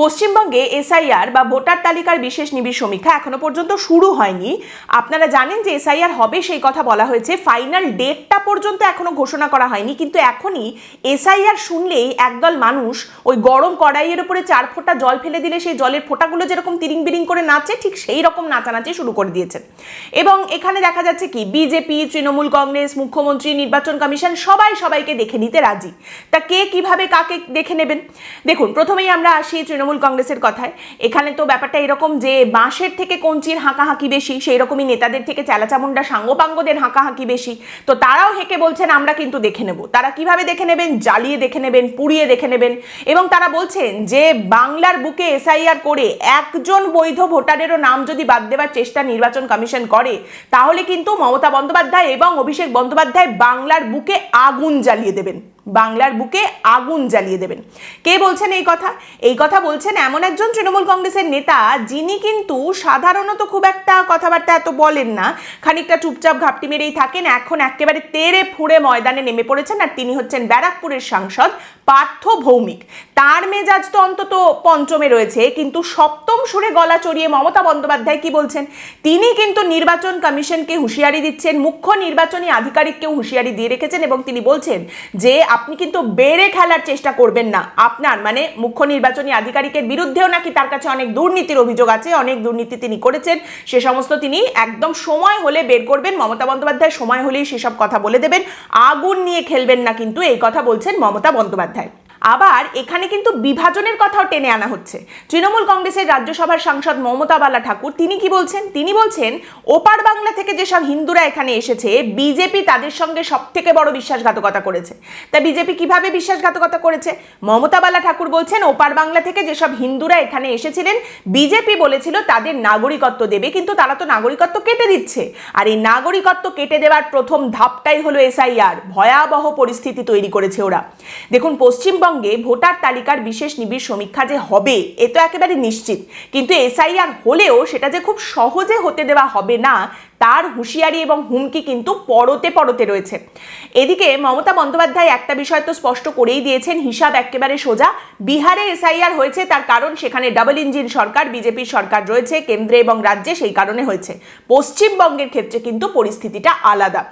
পশ্চিমবঙ্গে এসআইআর বা ভোটার তালিকার বিশেষ নিবিড় সমীক্ষা এখনও পর্যন্ত শুরু হয়নি। আপনারা জানেন যে এসআইআর হবে সেই কথা বলা হয়েছে। ফাইনাল ডেটটা পর্যন্ত এখনও ঘোষণা করা হয়নি। কিন্তু এখনই এসআইআর শুনলেই একদল মানুষ ওই গরম কড়াইয়ের উপরে চার ফোঁটা জল ফেলে দিলে সেই জলের ফোঁটাগুলো যেরকম তিরিং বিরিং করে নাচে, ঠিক সেই রকম নাচানাচি শুরু করে দিয়েছেন। এবং এখানে দেখা যাচ্ছে কি, বিজেপি, তৃণমূল কংগ্রেস, মুখ্যমন্ত্রী, নির্বাচন কমিশন সবাই সবাইকে দেখে নিতে রাজি। তা কে কীভাবে কাকে দেখে নেবেন? দেখুন, প্রথমেই আমরা আসি তৃণমূল কংগ্রেসের কথায়। এখানে তো ব্যাপারটা এরকম যে বাঁশের থেকে কঞ্চির হাঁকাহাঁকি বেশি সেই রকমই নেতাদের থেকে চেলাচামুন্ডা সাঙ্গপাঙ্গদের হাঁকাহাঁকি বেশি। তো তারাও হেঁকে বলছেন, আমরা কিন্তু দেখে নেব। তারা কীভাবে দেখে নেবেন? জ্বালিয়ে দেখে নেবেন, পুড়িয়ে দেখে নেবেন। এবং তারা বলছেন যে বাংলার বুকে এসআইআর করে একজন বৈধ ভোটারেরও নাম যদি বাদ দেওয়ার চেষ্টা নির্বাচন কমিশন করে, তাহলে কিন্তু মমতা বন্দ্যোপাধ্যায় এবং অভিষেক বন্দ্যোপাধ্যায় বাংলার বুকে আগুন জ্বালিয়ে দেবেন। বাংলার বুকে আগুন জ্বালিয়ে দেবেন। কে বলছেন এই কথা? এই কথা বলছেন এমন একজন তৃণমূল কংগ্রেসের নেতা, যিনি কিন্তু সাধারণত খুব একটা কথাবার্তা এত বলেন না। খানিকটা চুপচাপ ঘাপটি মেরেই থাকেন। এখন একেবারে তেরে ফুঁড়ে ময়দানে নেমে পড়েছেন আর তিনি হচ্ছেন ব্যারাকপুরের সাংসদ পার্থ ভৌমিক। তার মেজাজ তো অন্তত পঞ্চমে রয়েছে, কিন্তু সপ্তম সুরে গলা চড়িয়ে মমতা বন্দ্যোপাধ্যায় কি বলছেন? তিনি কিন্তু নির্বাচন কমিশনকে হুঁশিয়ারি দিচ্ছেন, মুখ্য নির্বাচনী আধিকারিককেও হুঁশিয়ারি দিয়ে রেখেছেন এবং তিনি বলছেন যে আপনি কিন্তু বেড়ে খেলার চেষ্টা করবেন না। আপনার মানে মুখ্য নির্বাচনী আধিকারিকের বিরুদ্ধেও নাকি তার কাছে অনেক দুর্নীতির অভিযোগ আছে, অনেক দুর্নীতি তিনি করেছেন, সে সমস্ত তিনি একদম সময় হলে বের করবেন। মমতা বন্দ্যোপাধ্যায়, সময় হলেই সেসব কথা বলে দেবেন। আগুন নিয়ে খেলবেন না কিন্তু, এই কথা বলছেন মমতা বন্দ্যোপাধ্যায়। আবার এখানে কিন্তু বিভাজনের কথাও টেনে আনা হচ্ছে। তৃণমূল কংগ্রেসের রাজ্যসভার সাংসদ মমতা বালা ঠাকুর তিনি কি বলছেন? তিনি বলছেন, ওপার বাংলা থেকে যেসব হিন্দুরা এখানে এসেছে, বিজেপি তাদের সঙ্গে সব থেকে বড় বিশ্বাসঘাতকতা করেছে। তা বিজেপি কীভাবে বিশ্বাসঘাতকতা করেছে? মমতা বালা ঠাকুর বলছেন, ওপার বাংলা থেকে যেসব হিন্দুরা এখানে এসেছিলেন, বিজেপি বলেছিল তাদের নাগরিকত্ব দেবে, কিন্তু তারা তো নাগরিকত্ব কেটে দিচ্ছে। আর এই নাগরিকত্ব কেটে দেওয়ার প্রথম ধাপটাই হলো এসআইআর, ভয়াবহ পরিস্থিতি তৈরি করেছে ওরা। দেখুন, পশ্চিমবঙ্গ পশ্চিমবঙ্গে ভোটার তালিকার বিশেষ নিবিড় সমীক্ষা যে হবে, এ তো একেবারে নিশ্চিত। কিন্তু এসআইআর হলেও সেটা যে খুব সহজে হতে দেওয়া হবে না, তার হুঁশিয়ারি এবং হুমকি কিন্তু পরতে পরতে রয়েছে। এদিকে মমতা বন্দ্যোপাধ্যায় একটা বিষয় তো স্পষ্ট করেই দিয়েছেন, হিসাব একেবারে সোজা। বিহারে এসআইআর হয়েছে, তার কারণ সেখানে ডাবল ইঞ্জিন সরকার, বিজেপির সরকার রয়েছে, কেন্দ্রে এবং রাজ্যে সেই কারণে হয়েছে। পশ্চিমবঙ্গের ক্ষেত্রে কিন্তু পরিস্থিতিটা আলাদা।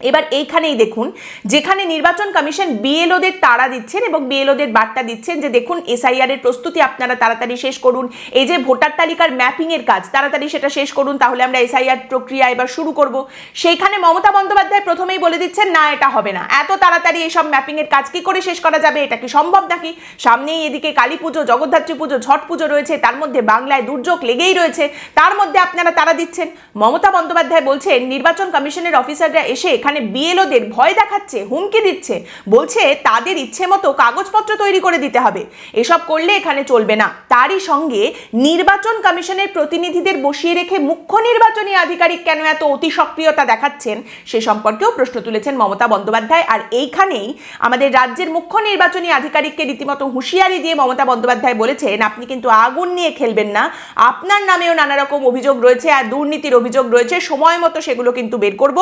এবার এইখানেই দেখুন, যেখানে নির্বাচন কমিশন বিএলওদের তাড়া দিচ্ছেন এবং বিএলওদের বার্তা দিচ্ছেন যে দেখুন, এসআইআর এর প্রস্তুতি আপনারা তাড়াতাড়ি শেষ করুন। এই যে ভোটার তালিকার ম্যাপিং এর কাজ, তাড়াতাড়ি সেটা শেষ করুন, তাহলে আমরা এসআইআর প্রক্রিয়া এবার শুরু করব। সেইখানে মমতা বন্দ্যোপাধ্যায় প্রথমেই বলে দিচ্ছেন, না, এটা হবে না। এত তাড়াতাড়ি এইসব ম্যাপিং এর কাজ কি করে শেষ করা যাবে? এটা কি সম্ভব নাকি? সামনেই এদিকে কালী পুজো, জগদ্ধাত্রী পুজো, ছট পুজো রয়েছে, তার মধ্যে বাংলায় দুর্যোগ লেগেই রয়েছে, তার মধ্যে আপনারা তারা দিচ্ছেন। মমতা বন্দ্যোপাধ্যায় বলছেন, নির্বাচন কমিশনের অফিসাররা এসে এখানে বিএলওদের ভয় দেখাচ্ছে, হুমকি দিচ্ছে। বলছে, তাদের ইচ্ছে মতো কাগজপত্র তৈরি করে দিতে হবে। এসব করলে এখানে চলবে না। তারই সঙ্গে নির্বাচন কমিশনের প্রতিনিধিদের বসিয়ে রেখে মুখ্য নির্বাচনী আধিকারিক কেন এত অতি সক্রিয়তা দেখাচ্ছেন, সে সম্পর্কেও প্রশ্ন তুলেছেন মমতা বন্দ্যোপাধ্যায়। আর এইখানেই আমাদের রাজ্যের মুখ্য নির্বাচনী আধিকারিককে রীতিমতো হুঁশিয়ারি দিয়ে মমতা বন্দ্যোপাধ্যায় বলেছেন, আপনি কিন্তু আগুন নিয়ে খেলবেন না। আপনার নামেও নানা রকম অভিযোগ রয়েছে আর দুর্নীতির অভিযোগ রয়েছে। সময় মতো সেগুলো কিন্তু বের করব।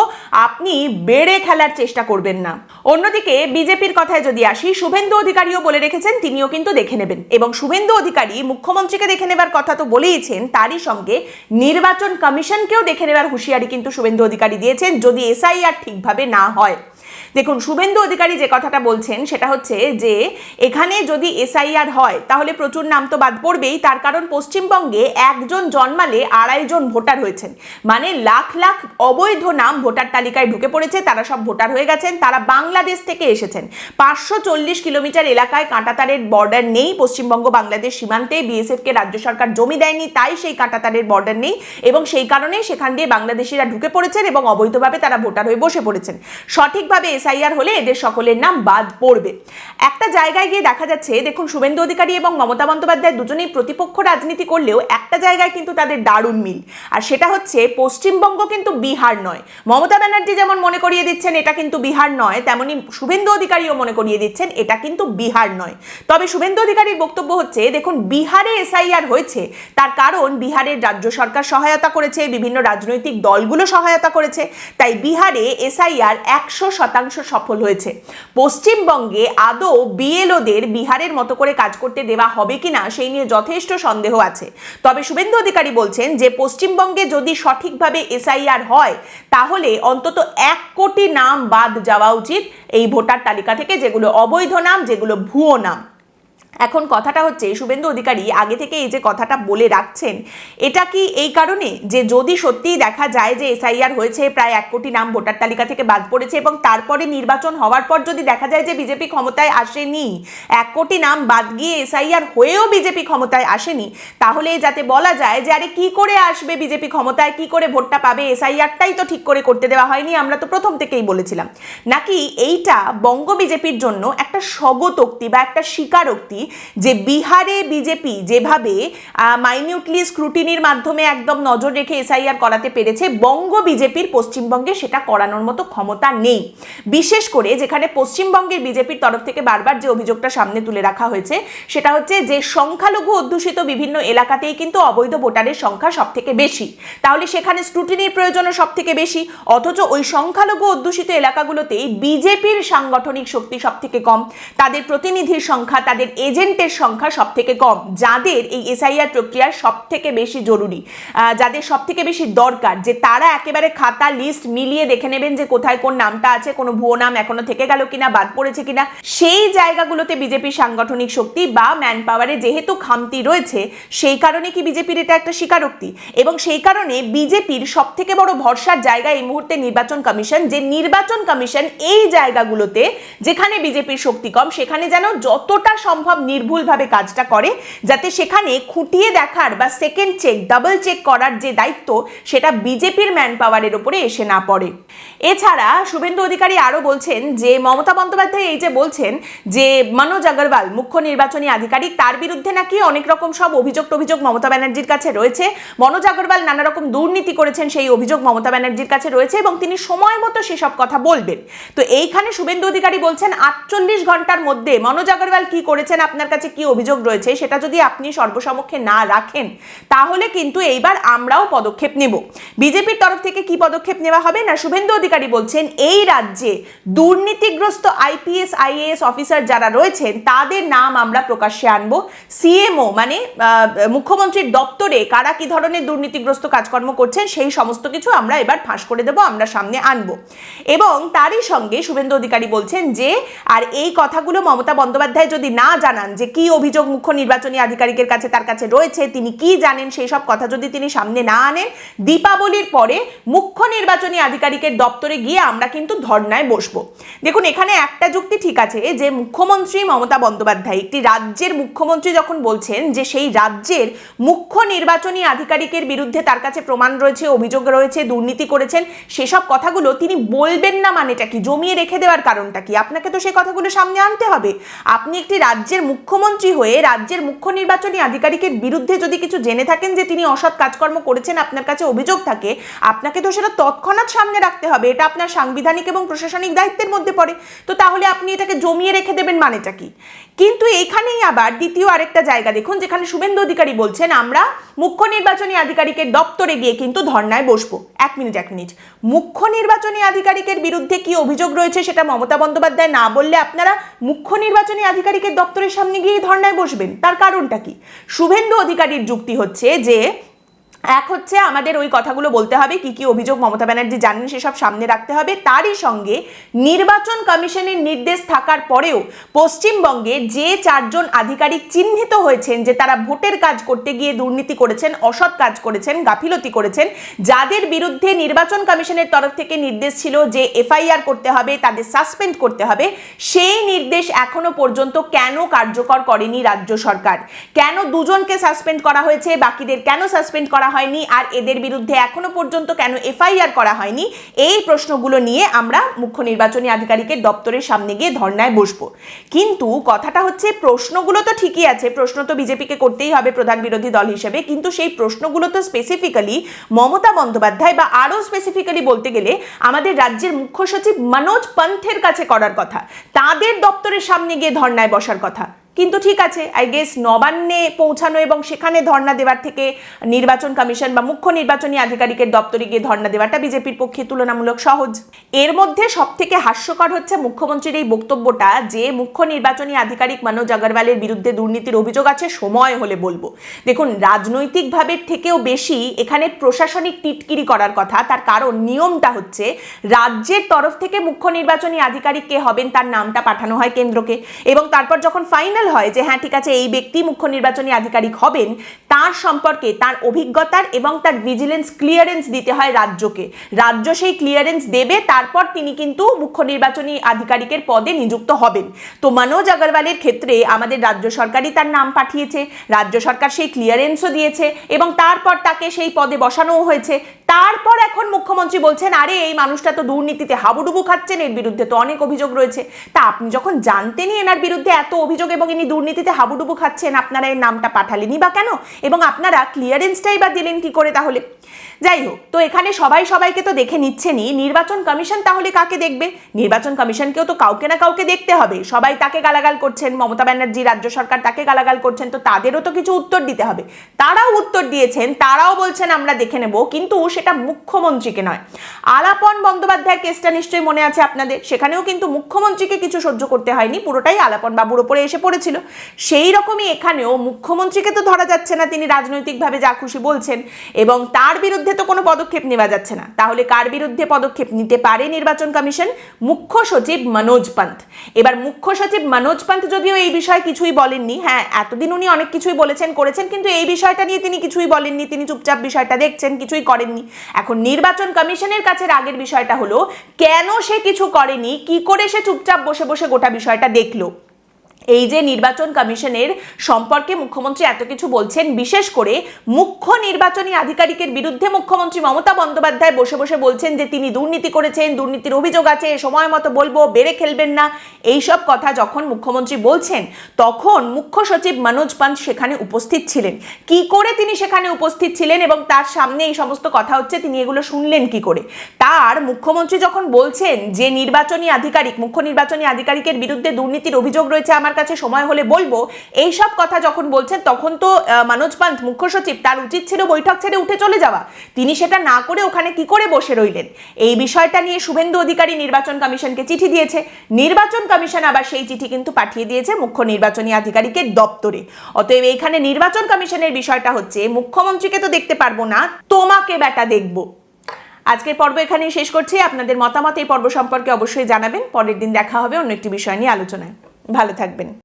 আপনি বেড়ে খেলার চেষ্টা করবেন না। অন্যদিকে বিজেপির কথায় যদি আসি, শুভেন্দু অধিকারীও বলে রেখেছেন, তিনিও কিন্তু দেখে নেবেন। এবং শুভেন্দু অধিকারী মুখ্যমন্ত্রীকে দেখে নেবার কথা তো বলেইছেন, তারই সঙ্গে নির্বাচন কমিশনকেও দেখে নেবার হুঁশিয়ারি কিন্তু শুভেন্দু অধিকারী দিয়েছেন, যদি এসআইআর ঠিকভাবে না হয়। দেখুন, শুভেন্দু অধিকারী যে কথাটা বলছেন সেটা হচ্ছে যে, এখানে যদি এসআইআর হয়, তাহলে প্রচুর নাম তো বাদ পড়বেই। তার কারণ পশ্চিমবঙ্গে একজন জন্মালে আড়াইজন ভোটার হয়েছেন। মানে লাখ লাখ অবৈধ নাম ভোটার তালিকায় ঢুকে পড়েছে, তারা সব ভোটার হয়ে গেছেন, তারা বাংলাদেশ থেকে এসেছেন। পাঁচশো চল্লিশ কিলোমিটার এলাকায় কাঁটাতারের বর্ডার নেই, পশ্চিমবঙ্গ, বাংলাদেশ সীমান্তে। বিএসএফকে রাজ্য সরকার জমি দেয়নি, তাই সেই কাঁটাতারের বর্ডার নেই। এবং সেই কারণেই সেখান দিয়ে বাংলাদেশিরা ঢুকে পড়েছেন এবং অবৈধভাবে তারা ভোটার হয়ে বসে পড়েছেন। সঠিকভাবে এসআইআর হলে এদের সকলের নাম বাদ পড়বে। একটা জায়গায় গিয়ে দেখা যাচ্ছে, দেখুন শুভেন্দু অধিকারী এবং মমতা বন্দ্যোপাধ্যায় দুজনেই প্রতিপক্ষ রাজনীতি করলেও একটা জায়গায় কিন্তু তাদের দারুণ মিল। আর সেটা হচ্ছে, পশ্চিমবঙ্গ কিন্তু বিহার নয়। মমতা ব্যানার্জি যেমন মনে করিয়ে দিচ্ছেন, এটা কিন্তু বিহার নয়, তেমনি শুভেন্দু অধিকারীও মনে করিয়ে দিচ্ছেন, এটা কিন্তু বিহার নয়। তবে শুভেন্দু অধিকারীর বক্তব্য হচ্ছে, দেখুন, বিহারে এসআইআর হয়েছে, তার কারণ বিহারের রাজ্য সরকার সহায়তা করেছে, বিভিন্ন রাজনৈতিক দলগুলো সহায়তা করেছে, তাই বিহারে এসআইআর একশো শতাংশ শতাংশ সফল হয়েছে। পশ্চিমবঙ্গে আদৌ বিএলওদের বিহারের মতো করে কাজ করতে দেওয়া হবে কিনা সেই নিয়ে যথেষ্ট সন্দেহ আছে। তবে শুভেন্দু অধিকারী বলছেন যে, পশ্চিমবঙ্গে যদি সঠিকভাবে এসআইআর হয়, তাহলে অন্তত এক কোটি নাম বাদ যাওয়া উচিত এই ভোটার তালিকা থেকে, যেগুলো অবৈধ নাম, যেগুলো ভুয়ো নাম। এখন কথাটা হচ্ছে, শুভেন্দু অধিকারী আগে থেকে এই যে কথাটা বলে রাখছেন, এটা কি এই কারণে যে যদি সত্যিই দেখা যায় যে এসআইআর হয়েছে, প্রায় এক কোটি নাম ভোটার তালিকা থেকে বাদ পড়েছে এবং তারপরে নির্বাচন হওয়ার পর যদি দেখা যায় যে বিজেপি ক্ষমতায় আসেনি, এক কোটি নাম বাদ গিয়ে এসআইআর হয়েও বিজেপি ক্ষমতায় আসেনি, তাহলে যাতে বলা যায় যে আরে কি করে আসবে বিজেপি ক্ষমতায়, কি করে ভোটটা পাবে, এসআইআরটাই তো ঠিক করে করতে দেওয়া হয়নি, আমরা তো প্রথম থেকেই বলেছিলাম। নাকি এইটা বঙ্গ বিজেপির জন্য একটা স্বগতোক্তি বা একটা স্বীকারোক্তি যে বিহারে বিজেপি যেভাবে মাইনিউটলি স্ক্রুটিনির মাধ্যমে একদম নজর রেখে এসআইআর করাতে পেরেছে, বঙ্গ বিজেপির পশ্চিমবঙ্গে সেটা করানোর মতো ক্ষমতা নেই। বিশেষ করে যেখানে পশ্চিমবঙ্গের বিজেপির তরফ থেকে বারবার যে অভিযোগটা সামনে তুলে রাখা হয়েছে, সেটা হচ্ছে যে সংখ্যালঘু অধ্যুষিত বিভিন্ন এলাকাতেই কিন্তু অবৈধ ভোটারের সংখ্যা সব থেকে বেশি। তাহলে সেখানে স্ক্রুটিনির প্রয়োজনও সব থেকে বেশি, অথচ ওই সংখ্যালঘু অধ্যুষিত এলাকাগুলোতেই বিজেপির সাংগঠনিক শক্তি সব থেকে কম। তাদের প্রতিনিধির সংখ্যা, তাদের এজেন্টের সংখ্যা সব থেকে কম, যাদের এই এসআইআর প্রক্রিয়া সব থেকে বেশি জরুরি যাদের সব থেকে বেশি দরকার, যে তারা একেবারে খাতা লিস্ট মিলিয়ে দেখে নেবেন যে কোথায় কোন নামটা আছে, কোনো ভুয়ো নাম এখনও থেকে গেল কিনা, বাদ পড়েছে কিনা, সেই জায়গাগুলোতে বিজেপির সাংগঠনিক শক্তি বা ম্যান পাওয়ারে যেহেতু খামতি রয়েছে, সেই কারণে কি বিজেপির এটা একটা স্বীকারোক্তি? এবং সেই কারণে বিজেপির সব থেকে বড় ভরসার জায়গা এই মুহূর্তে নির্বাচন কমিশন, যে নির্বাচন কমিশন এই জায়গাগুলোতে, যেখানে বিজেপির শক্তি কম, সেখানে যেন যতটা সম্ভব নির্ভুলভাবে কাজটা করে, যাতে সেখানে খুঁটিয়ে দেখার বা সেকেন্ড চেক ডাবল চেক করার যে দায়িত্ব, সেটা বিজেপির ম্যান পাওয়ারের উপরে এসে না পড়ে। এছাড়া শুভেন্দু অধিকারী আরও বলছেন যে, মমতা বন্দ্যোপাধ্যায় এই যে বলছেন যে, মনোজ আগরওয়াল, মুখ্য নির্বাচনী আধিকারিক, তার বিরুদ্ধে নাকি অনেক রকম সব অভিযোগ টভিযোগ মমতা ব্যানার্জির কাছে রয়েছে। মনোজ আগরওয়াল নানা রকম দুর্নীতি করেছেন সেই অভিযোগ মমতা ব্যানার্জির কাছে রয়েছে এবং তিনি সময় মতো সেসব কথা বলবেন। তো এইখানে শুভেন্দু অধিকারী বলছেন, আটচল্লিশ ঘণ্টার মধ্যে মনোজ আগরওয়াল কি করেছেন আপনার কাছে কি অভিযোগ রয়েছে সেটা যদি আপনি সর্বসমক্ষে না রাখেন, তাহলে কিন্তু এইবার আমরাও পদক্ষেপ নেব। বিজেপির তরফ থেকে কি পদক্ষেপ নেওয়া হবে না? শুভেন্দু অধিকারী বলছেন, এই রাজ্যে দুর্নীতিগ্রস্ত আইপিএস, আইএএস অফিসার যারা রয়েছেন, তাদের নাম আমরা প্রকাশ্যে আনব। সিএমও মানে মুখ্যমন্ত্রীর দপ্তরে কারা কি ধরনের দুর্নীতিগ্রস্ত কাজকর্ম করছেন, সেই সমস্ত কিছু আমরা এবার ফাঁস করে দেব, আমরা সামনে আনব। এবং তারই সঙ্গে শুভেন্দু অধিকারী বলছেন যে, আর এই কথাগুলো মমতা বন্দ্যোপাধ্যায় যদি না জানান যে কি অভিযোগ মুখ্য নির্বাচনী আধিকারিকের কাছে, তার কাছে রয়েছে, তিনি কি জানেন সেই সব কথা যদি তিনি সামনে না আনেন, দীপাবলির পরে মুখ্য নির্বাচনী আধিকারিকের দপ্তরে গিয়ে আমরা কিন্তু ধর্নায় বসবো। দেখুন, এখানে একটা যুক্তি ঠিক আছে যে মুখ্যমন্ত্রী মমতা বন্দ্যোপাধ্যায়, একটি রাজ্যের মুখ্যমন্ত্রী যখন বলছেন যে সেই রাজ্যের মুখ্য নির্বাচনী আধিকারিকের বিরুদ্ধে তার কাছে প্রমাণ রয়েছে, অভিযোগ রয়েছে, দুর্নীতি করেছেন, সেসব কথাগুলো তিনি বলবেন না মানেটা কি? জমিয়ে রেখে দেওয়ার কারণটা কি? আপনাকে তো সেই কথাগুলো সামনে আনতে হবে। আপনি একটি রাজ্যের মুখ্যমন্ত্রী হয়ে রাজ্যের মুখ্য নির্বাচনী আধিকারিকের বিরুদ্ধে যদি কিছু জেনে থাকেন যে তিনি অসৎ কাজকর্ম করেছেন, আপনার কাছে অভিযোগ থাকে, আপনাকে তো সেটা তৎক্ষণাৎ সামনে রাখতে হবে। এটা আপনার সাংবিধানিক এবং প্রশাসনিক দায়িত্বের মধ্যে পড়ে। তো তাহলে আপনি এটাকে জমিয়ে রেখে দেবেন মানেটা কি? কিন্তু এখানেই আবার দ্বিতীয় আরেকটা জায়গা দেখুন, যেখানে শুভেন্দু অধিকারী বলছেন, আমরা মুখ্য নির্বাচনী আধিকারিকের দপ্তরে গিয়ে কিন্তু ধর্নায় বসবো। এক মিনিট এক মিনিট। মুখ্য নির্বাচনী আধিকারিকের বিরুদ্ধে কি অভিযোগ রয়েছে সেটা মমতা বন্দ্যোপাধ্যায় না বললে আপনারা মুখ্য নির্বাচনী আধিকারিকের দপ্তরের সামনে গিয়ে ধর্নায় বসবেন। তার কারণটা কি? শুভেন্দু অধিকারীর যুক্তি হচ্ছে যে এক হচ্ছে আমাদের ওই কথাগুলো বলতে হবে, কি কি অভিযোগ মমতা ব্যানার্জি জানেন সেসব সামনে রাখতে হবে। তারই সঙ্গে নির্বাচন কমিশনের নির্দেশ থাকার পরেও পশ্চিমবঙ্গে যে চারজন আধিকারিক চিহ্নিত হয়েছেন যে তারা ভোটের কাজ করতে গিয়ে দুর্নীতি করেছেন, অসৎ কাজ করেছেন, গাফিলতি করেছেন, যাদের বিরুদ্ধে নির্বাচন কমিশনের তরফ থেকে নির্দেশ ছিল যে এফআইআর করতে হবে, তাদের সাসপেন্ড করতে হবে, সেই নির্দেশ এখনও পর্যন্ত কেন কার্যকর করেনি রাজ্য সরকার? কেন দুজনকে সাসপেন্ড করা হয়েছে, বাকিদের কেন সাসপেন্ড করা হয়নি আর এদের বিরুদ্ধে এখনও পর্যন্ত কেন এফআইআর করা হয়নি? এই প্রশ্নগুলো নিয়ে আমরা মুখ্য নির্বাচনী আধিকারিকের দপ্তরের সামনে গিয়ে ধর্নায় বসবো। কিন্তু কথাটা হচ্ছে প্রশ্নগুলো তো ঠিকই আছে, প্রশ্ন তো বিজেপিকে করতেই হবে প্রধান বিরোধী দল হিসেবে। কিন্তু সেই প্রশ্নগুলো তো স্পেসিফিক্যালি মমতা বন্দ্যোপাধ্যায় বা আরও স্পেসিফিক্যালি বলতে গেলে আমাদের রাজ্যের মুখ্য সচিব মনোজ পন্থের কাছে করার কথা। তাদের দপ্তরের সামনে গিয়ে ধর্নায় বসার কথা। কিন্তু ঠিক আছে আই গেস নবান্নে পৌঁছানো এবং সেখানে ধর্ণা দেওয়ার থেকে নির্বাচন কমিশন বা মুখ্য নির্বাচনী আধিকারিকের দপ্তরে গিয়ে ধর্ণা দেওয়াটা বিজেপির পক্ষে তুলনামূলক সহজ। এর মধ্যে সব থেকে হাস্যকর হচ্ছে মুখ্যমন্ত্রীর এই বক্তব্যটা যে মুখ্য নির্বাচনী আধিকারিক মনোজ আগরওয়ালের বিরুদ্ধে দুর্নীতির অভিযোগ আছে, সময় হলে বলব। দেখুন, রাজনৈতিকভাবে থেকেও বেশি এখানে প্রশাসনিক টিটকিরি করার কথা, তার কারণ, নিয়মটা হচ্ছে রাজ্যের তরফ থেকে মুখ্য নির্বাচনী আধিকারিক কে হবেন তার নামটা পাঠানো হয় কেন্দ্রকে। এবং তারপর যখন ফাইনাল হয় যে হ্যাঁ ঠিক আছে এই ব্যক্তি মুখ্য নির্বাচনী আধিকারিক হবেন তার সম্পর্কে, তার অভিজ্ঞতার এবং তার ভিজিলেন্স ক্লিয়ারেন্স দিতে হয় রাজ্যকে। রাজ্য সেই ক্লিয়ারেন্স দেবে, তারপর তিনি কিন্তু মুখ্য নির্বাচনী আধিকারিকের পদে নিযুক্ত হবেন। তো মনোজ আগরওয়ালের ক্ষেত্রে আমাদের রাজ্য সরকারই তার নাম পাঠিয়েছে, রাজ্য সরকার সেই ক্লিয়ারেন্সও দিয়েছে এবং তারপর তাকে সেই পদে বসানোও হয়েছে। তারপর এখন মুখ্যমন্ত্রী বলছেন, আরে, এই মানুষটা তো দুর্নীতিতে হাবুডুবু খাচ্ছেন এর বিরুদ্ধে তো অনেক অভিযোগ রয়েছে। তা আপনি যখন জানতেনই এনার বিরুদ্ধে এত অভিযোগ এবং ইনি দুর্নীতিতে হাবুডুবু খাচ্ছেন, আপনারা এর নামটা পাঠালেনই বা কেন? এবং আপনারা ক্লিয়ারেন্সটাই বা দিলেন কি করে তাহলে? যাই হোক, তো এখানে সবাই সবাইকে তো দেখে নিচ্ছেনই। নির্বাচন কমিশন তাহলে কাকে দেখবে? নির্বাচন কমিশনকেও তো কাউকে না কাউকে দেখতে হবে। সবাই তাকে গালাগাল করছেন, মমতা ব্যানার্জি, রাজ্য সরকার তাকে গালাগাল করছেন, তো তাদেরও তো কিছু উত্তর দিতে হবে। তারাও উত্তর দিয়েছেন, তারাও বলছেন আমরা দেখে নেব, কিন্তু সেটা মুখ্যমন্ত্রীকে নয়। আলাপন বন্দ্যোপাধ্যায়ের কেসটা নিশ্চয়ই মনে আছে আপনাদের? সেখানেও কিন্তু মুখ্যমন্ত্রীকে কিছু সহ্য করতে হয়নি, পুরোটাই আলাপন বাবুর ওপরে এসে পড়েছিল। সেই রকমই এখানেও মুখ্যমন্ত্রীকে তো ধরা যাচ্ছে না তিনি রাজনৈতিকভাবে যা খুশি বলছেন এবং তার বিরুদ্ধে তো কোনো পদক্ষেপ নেওয়া যাচ্ছে না। তাহলে কার বিরুদ্ধে পদক্ষেপ নিতে পারে নির্বাচন কমিশন? মুখ্য সচিব মনোজ পান্ত এবার মুখ্য সচিব মনোজ পান্ত যদিও এই বিষয়ে কিছুই বলেননি হ্যাঁ এতদিন উনি অনেক কিছুই বলেছেন, করেছেন, কিন্তু এই বিষয়টা নিয়ে তিনি কিছুই বলেননি। তিনি চুপচাপ বিষয়টা দেখছেন, কিছুই করেননি। এখন নির্বাচন কমিশনের কাছে রাগের বিষয়টা হলো, কেন সে কিছু করেনি? কি করে সে চুপচাপ বসে বসে গোটা বিষয়টা দেখল? এই যে নির্বাচন কমিশনের সম্পর্কে মুখ্যমন্ত্রী এত কিছু বলছেন, বিশেষ করে মুখ্য নির্বাচনী আধিকারিকের বিরুদ্ধে মুখ্যমন্ত্রী মমতা বন্দ্যোপাধ্যায় বসে বসে বলছেন যে তিনি দুর্নীতি করেছেন, দুর্নীতির অভিযোগ আছে, সময় মতো বলব, বেড়ে খেলবেন না। এইসব কথা যখন মুখ্যমন্ত্রী বলছেন, তখন মুখ্য সচিব মনোজ পান্ত সেখানে উপস্থিত ছিলেন। কি করে তিনি সেখানে উপস্থিত ছিলেন এবং তার সামনে এই সমস্ত কথা হচ্ছে, তিনি এগুলো শুনলেন কি করে? তার মুখ্যমন্ত্রী যখন বলছেন যে নির্বাচনী আধিকারিক, মুখ্য নির্বাচনী আধিকারিকের বিরুদ্ধে দুর্নীতির অভিযোগ রয়েছে, আমার কাছে সময় হলে বলব এই সব কথা যখন বলছেন, তখন তো মনোজ পান্ত মুখ্য সচিব, তার উচিত ছিল বৈঠক ছেড়ে উঠে চলে যাওয়া। তিনি সেটা না করে ওখানে কি করে বসে রইলেন? এই বিষয়টা নিয়ে শুভেন্দু অধিকারী নির্বাচন কমিশনকে চিঠি দিয়েছে। নির্বাচন কমিশন আবার সেই চিঠি কিন্তু পাঠিয়ে দিয়েছে মুখ্য নির্বাচনী আধিকারিকের দপ্তরে। অতএব এইখানে নির্বাচন কমিশনের বিষয়টা হচ্ছে, মুখ্যমন্ত্রীকে তো দেখতে পারব না, তোমাকে বেটা দেখব। আজকের পর্ব এখানেই শেষ করছি। আপনাদের মতামত এই পর্ব সম্পর্কে অবশ্যই জানাবেন। পরের দিন দেখা হবে অন্য একটি বিষয় নিয়ে আলোচনায়। ভালো থাকবেন।